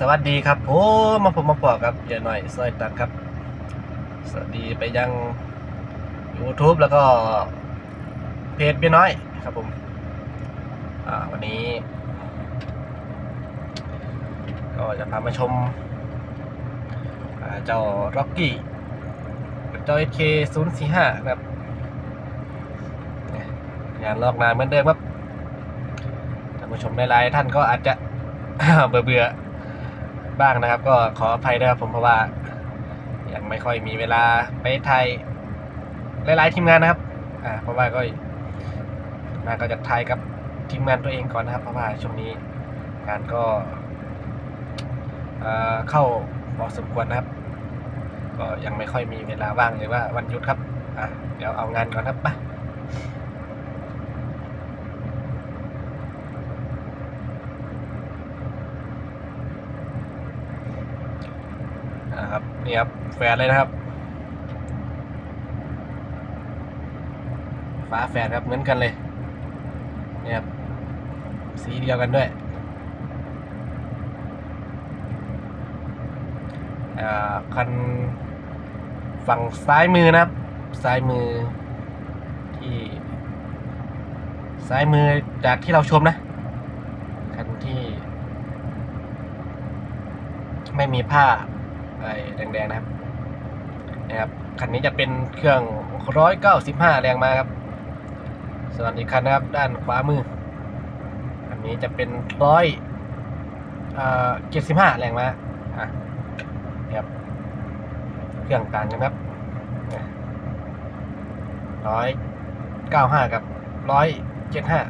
สวัสดีครับผมมาผมมาปอกครับเดี๋ยวหน่อยซอยตัดครับ สวัสดีไปยัง YouTube แล้วก็เพจเบียน้อยครับผมวันนี้ ก็จะพามาชมอ่าเจ้าร็อกกี้เจ้า SK 0 4 5นะครับงานลอกนานเหมือนเดิมครับท่านผู้ชมในไลน์ท่านก็อาจจะเบื่อเบื่อ บ้างนะครับ ก็ขออภัยด้วยครับผมเพราะว่ายังไม่ค่อยมีเวลาไปไทยหลายๆทีมงานนะครับ อ่า เพราะว่าก็มาก็จะไทยกับทีมงานตัวเองก่อนนะครับ เพราะว่าช่วงนี้งานก็เอ่อเข้าพอสมควรนะครับ ก็ยังไม่ค่อยมีเวลาว่างหรือว่าวันหยุดครับ อะ เดี๋ยวเอางานก่อนครับไป นี่ครับแฟนเลยนะครับฟ้าแฝดครับเหมือนกันเลยเนี่ครับสีเดียวกันด้วยอ่าคันฝั่งซ้ายมือนะครับ ซ้ายมือที่ ซ้ายมือจากที่เราชมนะ คันที่ ไม่มีผ้า ไรแดงๆนะครับนะครับคันนี้จะเป็นเครื่อง 195 แรงมาครับ ส่วนอีกคันนะครับด้านขวามืออันนี้จะเป็นร้อยเจ็ดสิบห้าแรงมาอะนี่ครับเครื่องต่างกันครับร้อยเก้าห้ากับร้อยเจ็ดห้า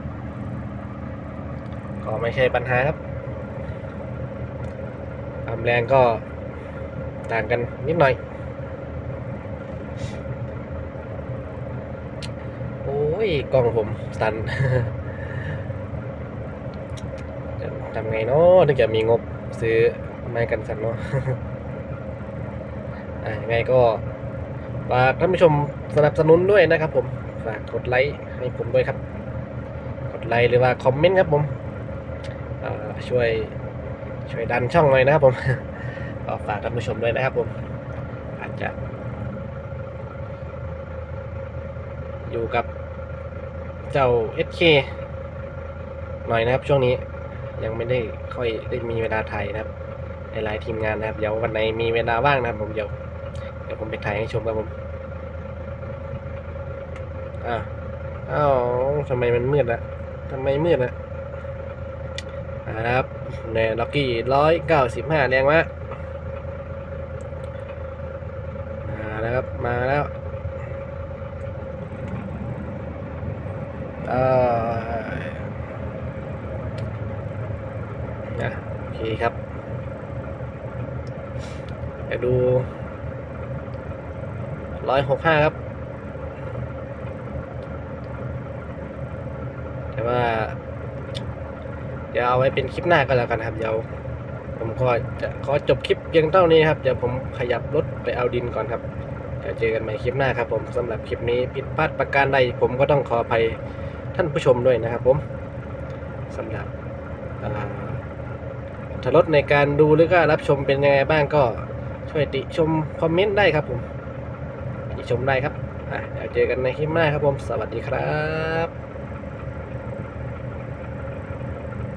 ก็ไม่ใช่ปัญหาครับความแรงก็ ต่างกันนิดหน่อย โอ้ยกล้องผมสั่นทำไงเนาะถึงจะมีงบซื้อไม้กันสั่นเนาะอะยังไงก็ฝากท่านผู้ชมสนับสนุนด้วยนะครับผม ฝากกดไลค์ให้ผมด้วยครับ กดไลค์หรือว่าคอมเมนต์ครับผมช่วยช่วยดันช่องหน่อยนะครับผม ก็ฝากท่านผู้ชมด้วยนะครับผม อาจจะ อยู่กับเจ้า SK หน่อยนะครับช่วงนี้ยังไม่ได้ค่อยได้มีเวลาถ่ายนะครับในหลายทีมงานนะครับ เดี๋ยววันไหนมีเวลาว่างนะครับผมเดี๋ยวเดี๋ยวผมไปถ่ายให้ชมครับผมอ่าอ้าวทำไมมันมืดละทำไมมืดละอ่านะครับในล็อกกี้ร้อยเก้าสิบห้าแรงมะมาแล้วครับมาแล้ว เอ่อ นะโอเคครับไปดูร้อยหกห้าครับ แต่ว่า เดี๋ยวเอาไว้เป็นคลิปหน้าก็แล้วกันครับ เดี๋ยวผมก็จะขอจบคลิปเพียงเท่านี้ครับ เดี๋ยวผมขยับรถไปเอาดินก่อนครับ เดี๋ยวเจอกันใหม่คลิปหน้าครับผมสำหรับคลิปนี้ผิดพลาดประการใดผมก็ต้องขออภัยท่านผู้ชมด้วยนะครับผมสำหรับ ถรสในการดูหรือก็รับชมเป็นยังไงบ้างก็ช่วยติชมคอมเมนต์ได้ครับผมติชมได้ครับอะเดี๋ยวเจอกันในคลิปหน้าครับผม สวัสดีครับ